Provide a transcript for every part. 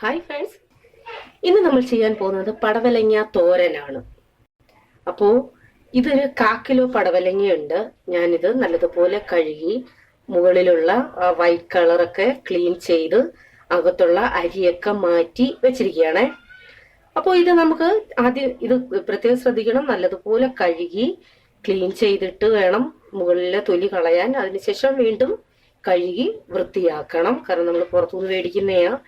Hi friends ഇന്ന് നമ്മൾ ചെയ്യാൻ പോകുന്നത് പടവലങ്ങ തോരനാണ്. അപ്പോൾ ഇതൊരു കാക്കിലോ പടവലങ്ങയുണ്ട്. ഞാനിത് നല്ലതുപോലെ കഴുകി മുകളിലുള്ള വൈറ്റ് കളറൊക്കെ ക്ലീൻ ചെയ്ത് അകത്തുള്ള അരിയൊക്കെ മാറ്റി വെച്ചിരിക്കുകയാണ്. അപ്പോൾ ഇത് നമുക്ക് ആദ്യം ഇത് പ്രത്യേകം ശ്രദ്ധിക്കണം. നല്ലതുപോലെ കഴുകി ക്ലീൻ ചെയ്തിട്ട് വേണം മുകളിലെ തൊലി കളയാൻ. അതിനുശേഷം വീണ്ടും കഴുകി വൃത്തിയാക്കണം. കാരണം നമ്മൾ പുറത്തുനിന്ന് മേടിക്കുന്നയാ.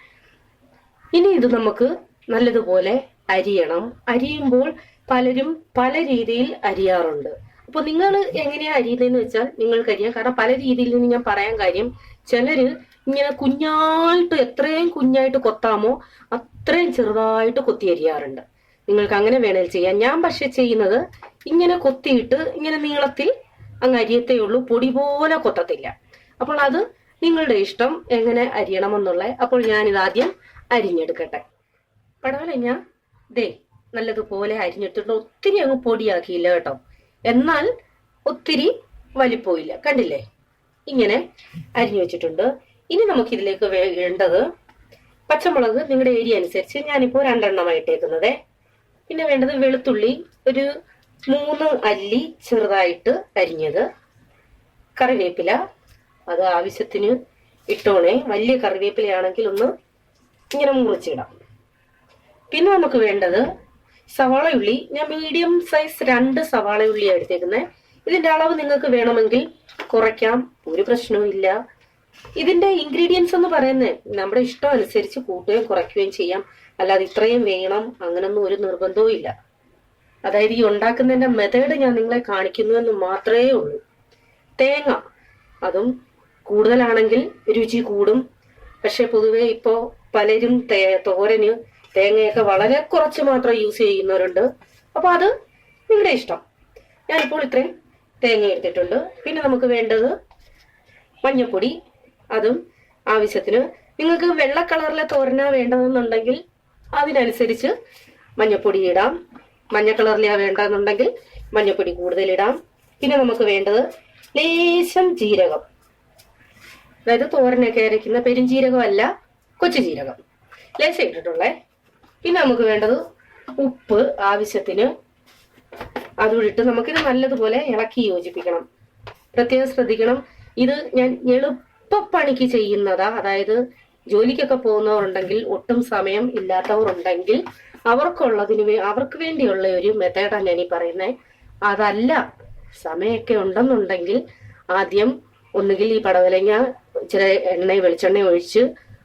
ഇനി ഇത് നമുക്ക് നല്ലതുപോലെ അരിയണം. അരിയുമ്പോൾ പലരും പല രീതിയിൽ അരിയാറുണ്ട്. അപ്പൊ നിങ്ങൾ എങ്ങനെയാ അരിയുന്നതെന്ന് വെച്ചാൽ നിങ്ങൾക്ക് അരിയാം. കാരണം പല രീതിയിൽ നിന്ന് ഞാൻ പറയാൻ കാര്യം ചിലര് ഇങ്ങനെ കുഞ്ഞായിട്ട് എത്രയും കുഞ്ഞായിട്ട് കൊത്താമോ അത്രയും ചെറുതായിട്ട് കൊത്തി അരിയാറുണ്ട്. നിങ്ങൾക്ക് അങ്ങനെ വേണേൽ ചെയ്യാം. ഞാൻ പക്ഷെ ചെയ്യുന്നത് ഇങ്ങനെ കൊത്തിയിട്ട് ഇങ്ങനെ നീളത്തിൽ അങ്ങ് അരിയത്തേ ഉള്ളൂ. പൊടി പോലെ കൊത്തത്തില്ല. അപ്പോൾ അത് നിങ്ങളുടെ ഇഷ്ടം എങ്ങനെ അരിയണമെന്നുള്ള. അപ്പോൾ ഞാനിത് ആദ്യം അരിഞ്ഞെടുക്കട്ടെ. പടവലഞ്ഞ ദേ നല്ലതുപോലെ അരിഞ്ഞെടുത്തിട്ട് ഒത്തിരി അങ്ങ് പൊടിയാക്കിയില്ല കേട്ടോ. എന്നാൽ ഒത്തിരി വലിപ്പോയില്ല. കണ്ടില്ലേ? ഇങ്ങനെ അരിഞ്ഞു വെച്ചിട്ടുണ്ട്. ഇനി നമുക്ക് ഇതിലേക്ക് വേണ്ടത് പച്ചമുളക് നിങ്ങളുടെ ഏരിയ അനുസരിച്ച് ഞാനിപ്പോൾ രണ്ടെണ്ണമായിട്ടേക്കുന്നത്. പിന്നെ വേണ്ടത് വെളുത്തുള്ളി ഒരു മൂന്ന് അല്ലി ചെറുതായിട്ട് അരിഞ്ഞത്. കറിവേപ്പില അത് ആവശ്യത്തിന് ഇട്ടോണേ. വലിയ കറിവേപ്പിലയാണെങ്കിൽ ഒന്ന് ഇങ്ങനെ മുറിച്ചിടാം. പിന്നെ നമുക്ക് വേണ്ടത് സവാള ഉള്ളി ഞാൻ മീഡിയം സൈസ് രണ്ട് സവാള ഉള്ളിയാണ് എടുത്തേക്കുന്നത് ഇതിന്റെ അളവ് നിങ്ങൾക്ക് വേണമെങ്കിൽ കുറയ്ക്കാം. ഒരു പ്രശ്നവും ഇല്ല. ഇതിന്റെ ഇൻഗ്രീഡിയൻസ് എന്ന് പറയുന്നത് നമ്മുടെ ഇഷ്ടം അനുസരിച്ച് കൂട്ടുകയും കുറയ്ക്കുകയും ചെയ്യാം. അല്ലാതെ ഇത്രയും വേണം അങ്ങനൊന്നും ഒരു നിർബന്ധവും ഇല്ല. അതായത് ഈ ഉണ്ടാക്കുന്നതിന്റെ മെത്തേഡ് ഞാൻ നിങ്ങളെ കാണിക്കുന്നു എന്ന് മാത്രമേ ഉള്ളൂ. തേങ്ങ അതും കൂടുതലാണെങ്കിൽ രുചി കൂടും. പക്ഷെ പൊതുവെ ഇപ്പോ പലരും തേ- തോരന് തേങ്ങയൊക്കെ വളരെ കുറച്ച് മാത്രം യൂസ് ചെയ്യുന്നവരുണ്ട്. അപ്പൊ അത് നിങ്ങളുടെ ഇഷ്ടം. ഞാനിപ്പോൾ ഇത്രയും തേങ്ങ എടുത്തിട്ടുണ്ട്. പിന്നെ നമുക്ക് വേണ്ടത് മഞ്ഞപ്പൊടി. അതും ആവശ്യത്തിന് നിങ്ങൾക്ക് വെള്ള കളറിലെ തോരന വേണ്ടതെന്നുണ്ടെങ്കിൽ അതിനനുസരിച്ച് മഞ്ഞപ്പൊടി ഇടാം. മഞ്ഞ കളറിലാ മഞ്ഞപ്പൊടി കൂടുതലിടാം പിന്നെ നമുക്ക് വേണ്ടത് ലേശം ജീരകം. അതായത് തോരനൊക്കെ അരയ്ക്കുന്ന പെരും അല്ല കൊച്ചു ജീരകം ലേശം ഇട്ടിട്ടുള്ളേ പിന്നെ നമുക്ക് വേണ്ടത് ഉപ്പ് ആവശ്യത്തിന്. അതുമിട്ട് നമുക്കിത് നല്ലതുപോലെ ഇളക്കി യോജിപ്പിക്കണം. പ്രത്യേകം ശ്രദ്ധിക്കണം. ഇത് ഞാൻ എളുപ്പപ്പണിക്ക് ചെയ്യുന്നതാ. അതായത് ജോലിക്കൊക്കെ പോകുന്നവരുണ്ടെങ്കിൽ ഒട്ടും സമയം ഇല്ലാത്തവരുണ്ടെങ്കിൽ അവർക്കുള്ളതിന് അവർക്ക് വേണ്ടിയുള്ള ഒരു മെത്തേഡാണ് ഞാൻ ഈ പറയുന്നത് അതല്ല സമയമൊക്കെ ഉണ്ടെന്നുണ്ടെങ്കിൽ ആദ്യം ഒന്നുകിൽ ഈ പടവലങ്ങ ഇച്ചിരി എണ്ണ വെളിച്ചെണ്ണ ഒഴിച്ച്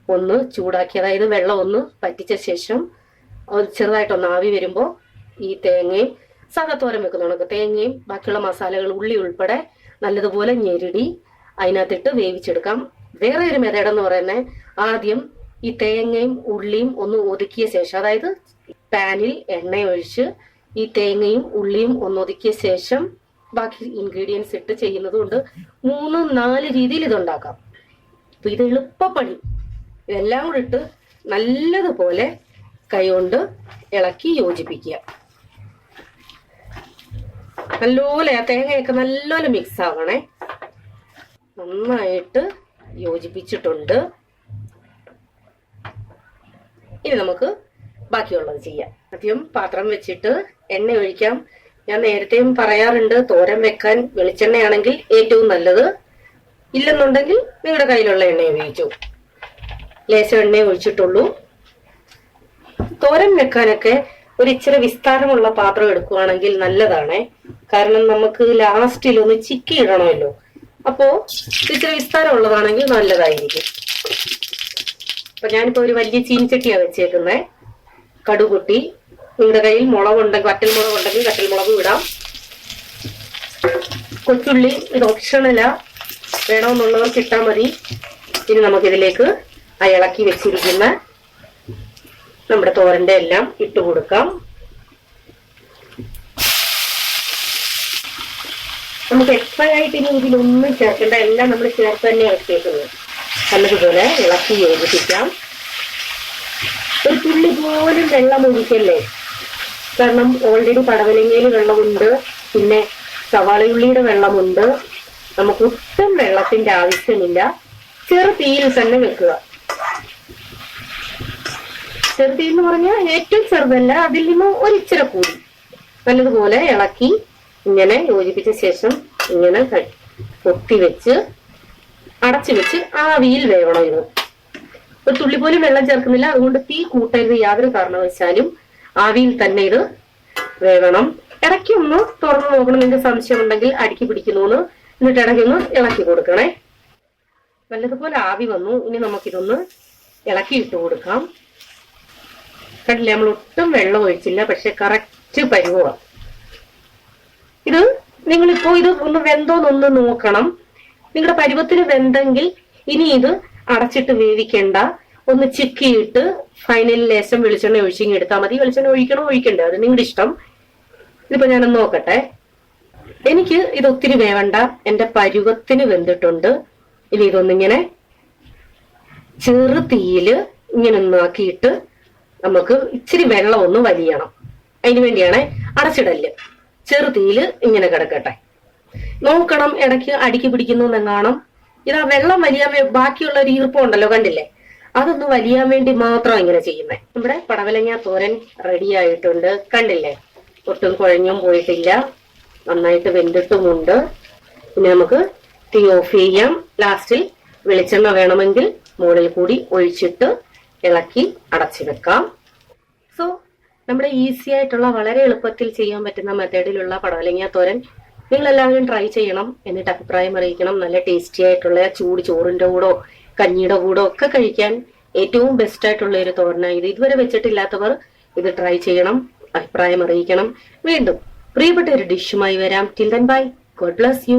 ഒന്ന് ചൂടാക്കി അതായത് വെള്ളം ഒന്ന് പറ്റിച്ച ശേഷം ചെറുതായിട്ടൊന്ന് ആവി വരുമ്പോൾ ഈ തേങ്ങയും സാധാ തോരൻ വെക്കുന്ന കണക്ക് തേങ്ങയും ബാക്കിയുള്ള മസാലകൾ ഉള്ളി ഉൾപ്പെടെ നല്ലതുപോലെ ഞെരുടി അതിനകത്തിട്ട് വേവിച്ചെടുക്കാം. വേറെ ഒരു മെത്തേഡ് എന്ന് പറയുന്നത് ആദ്യം ഈ തേങ്ങയും ഉള്ളിയും ഒന്ന് ഒതുക്കിയ ശേഷം അതായത് പാനിൽ എണ്ണ ഒഴിച്ച് ഈ തേങ്ങയും ഉള്ളിയും ഒന്ന് ഒതുക്കിയ ശേഷം ബാക്കി ഇൻഗ്രീഡിയൻസ് ഇട്ട് ചെയ്യുന്നത് കൊണ്ട് മൂന്ന് നാല് രീതിയിൽ ഇത് ഉണ്ടാക്കാം അപ്പൊ ഇത് എളുപ്പപ്പണി. ഇതെല്ലാം കൂടെ ഇട്ട് നല്ലതുപോലെ കൈകൊണ്ട് ഇളക്കി യോജിപ്പിക്കുക. നല്ലപോലെ ആ തേങ്ങയൊക്കെ നല്ലപോലെ മിക്സ് ആവണേ. നന്നായിട്ട് യോജിപ്പിച്ചിട്ടുണ്ട്. ഇനി നമുക്ക് ബാക്കിയുള്ളത് ചെയ്യാം. ആദ്യം പാത്രം വെച്ചിട്ട് എണ്ണ ഒഴിക്കാം. ഞാൻ നേരത്തെയും പറയാറുണ്ട് തോരൻ വെക്കാൻ വെളിച്ചെണ്ണയാണെങ്കിൽ ഏറ്റവും നല്ലത്. ഇല്ലെന്നുണ്ടെങ്കിൽ നിങ്ങളുടെ കയ്യിലുള്ള എണ്ണ ഉപയോഗിച്ചു. ലേശം എണ്ണ ഒഴിച്ചിട്ടുള്ളൂ. തോരൻ വെക്കാനൊക്കെ ഒരു ഇച്ചിരി വിസ്താരമുള്ള പാത്രം എടുക്കുവാണെങ്കിൽ നല്ലതാണേ. കാരണം നമുക്ക് ലാസ്റ്റിൽ ഒന്ന് ചിക്കി ഇടണമല്ലോ. അപ്പോ ഇച്ചിരി വിസ്താരമുള്ളതാണെങ്കിൽ നല്ലതായിരിക്കും. അപ്പൊ ഞാനിപ്പോ ഒരു വലിയ ചീനിച്ചട്ടിയാ വെച്ചേക്കുന്നേ. കടുകുട്ടി. നിങ്ങളുടെ കയ്യിൽ മുളകുണ്ടെങ്കിൽ വറ്റൽ മുളക് ഉണ്ടെങ്കിൽ വറ്റൽ മുളക് ഇടാം. കൊച്ചുള്ളി ഇത് ഓപ്ഷണല വേണമെന്നുള്ളവർക്ക് ഇട്ടാൽ മതി. ഇനി നമുക്കിതിലേക്ക് ആ ഇളക്കി വെച്ചിരിക്കുന്ന നമ്മുടെ തോരന്റെ എല്ലാം ഇട്ട് കൊടുക്കാം. നമുക്ക് എക്സ്ട്രാ ആയിട്ട് ഇനി ഇതിലൊന്നും ചേർക്കേണ്ട എല്ലാം നമ്മൾ ചേർത്ത് തന്നെ ഇറക്കിയേക്കുന്നത് നല്ലതുപോലെ ഇളക്കി യോജിപ്പിക്കാം. ഒരു തുള്ളി പോലും വെള്ളം ഒഴിക്കല്ലേ? കാരണം ഓൾറെഡി പടവലങ്ങയിൽ വെള്ളമുണ്ട് പിന്നെ സവാളയുള്ളിയുടെ വെള്ളമുണ്ട്. നമുക്ക് ഒട്ടും വെള്ളത്തിന്റെ ആവശ്യമില്ല. ചെറു തീയിൽ തന്നെ വെക്കുക. ചെറുതീ എന്ന് പറഞ്ഞാൽ ഏറ്റവും ചെറുതല്ല അതിൽ നിന്ന് ഒരിച്ചിര കൂടി. നല്ലതുപോലെ ഇളക്കി ഇങ്ങനെ യോജിപ്പിച്ച ശേഷം ഇങ്ങനെ പൊത്തി വെച്ച് അടച്ചു വെച്ച് ആവിയിൽ വേവണം ഇത്. ഒരു തുള്ളി പോലും വെള്ളം ചേർക്കുന്നില്ല. അതുകൊണ്ട് തീ കൂട്ടരുത് യാതൊരു കാരണവശാലും. ആവിയിൽ തന്നെ ഇത് വേവണം. ഇടയ്ക്ക് ഒന്ന് തുറന്നു നോക്കണം. നിങ്ങൾക്ക് സംശയം ഉണ്ടെങ്കിൽ അടുക്കി പിടിക്കുന്നു എന്നിട്ട് ഇടയ്ക്ക് ഒന്ന് ഇളക്കി കൊടുക്കണേ. നല്ലതുപോലെ ആവി വന്നു. ഇനി നമുക്കിതൊന്ന് ഇളക്കി ഇട്ട് കൊടുക്കാം. കണ്ടില്ലേ നമ്മൾ ഒട്ടും വെള്ളം ഒഴിച്ചില്ല പക്ഷെ കറക്റ്റ് പരുവമാണ് ഇത് നിങ്ങളിപ്പോ ഇത് ഒന്ന് വെന്തോന്നൊന്ന് നോക്കണം. നിങ്ങളുടെ പരുവത്തിന് വെന്തെങ്കിൽ ഇനി ഇത് അടച്ചിട്ട് വേവിക്കണ്ട. ഒന്ന് ചിക്കിയിട്ട് ഫൈനൽ ലേശം വെളിച്ചെണ്ണ ഒഴിച്ചിങ്ങി എടുത്താൽ മതി. വെളിച്ചെണ്ണ ഒഴിക്കണോ ഒഴിക്കണ്ടേ? അത് നിങ്ങളുടെ ഇഷ്ടം. ഇതിപ്പോ ഞാനൊന്ന് നോക്കട്ടെ. എനിക്ക് ഇത് ഒത്തിരി വേവണ്ട. എന്റെ പരുവത്തിന് വെന്തിട്ടുണ്ട്. ഇനി ഇതൊന്നിങ്ങനെ ചെറു തീയിൽ ഇങ്ങനെ ഒന്നാക്കിയിട്ട് നമുക്ക് ഇച്ചിരി വെള്ളം ഒന്ന് വലിയണം. അതിനു വേണ്ടിയാണ് അടച്ചിടൽ. ചെറുതീൽ ഇങ്ങനെ കിടക്കട്ടെ. നോക്കണം ഇടയ്ക്ക് അടുക്കി പിടിക്കുന്നു എന്ന് ഇത് ആ വെള്ളം വലിയാൻ ബാക്കിയുള്ള ഒരു ഈർപ്പം ഉണ്ടല്ലോ കണ്ടില്ലേ? അതൊന്ന് വലിയാൻ വേണ്ടി മാത്രം ഇങ്ങനെ ചെയ്യുന്നേ. നമ്മുടെ പടവലങ്ങ തോരൻ റെഡി ആയിട്ടുണ്ട്. കണ്ടില്ലേ? ഒട്ടും കുഴഞ്ഞും പോയിട്ടില്ല. നന്നായിട്ട് വെന്തിട്ടുമുണ്ട്. പിന്നെ നമുക്ക് തീ ഓഫ് ചെയ്യാം. ലാസ്റ്റിൽ വെളിച്ചെണ്ണ വേണമെങ്കിൽ മുകളിൽ കൂടി ഒഴിച്ചിട്ട് ഇളക്കി അടച്ചു വെക്കാം. സോ നമ്മുടെ ഈസി ആയിട്ടുള്ള വളരെ എളുപ്പത്തിൽ ചെയ്യാൻ പറ്റുന്ന മെത്തേഡിലുള്ള പടവലങ്ങ തോരൻ നിങ്ങൾ എല്ലാവരും ട്രൈ ചെയ്യണം എന്നിട്ട് അഭിപ്രായം അറിയിക്കണം. നല്ല ടേസ്റ്റി ആയിട്ടുള്ള ചൂട് ചോറിന്റെ കൂടോ കഞ്ഞിയുടെ കൂടോ ഒക്കെ കഴിക്കാൻ ഏറ്റവും ബെസ്റ്റ് ആയിട്ടുള്ള ഒരു തോരനാണ് ഇത് ഇതുവരെ വെച്ചിട്ടില്ലാത്തവർ ഇത് ട്രൈ ചെയ്യണം അഭിപ്രായം അറിയിക്കണം. വീണ്ടും പ്രിയപ്പെട്ട ഒരു ഡിഷുമായി വരാം. Till then bye God bless you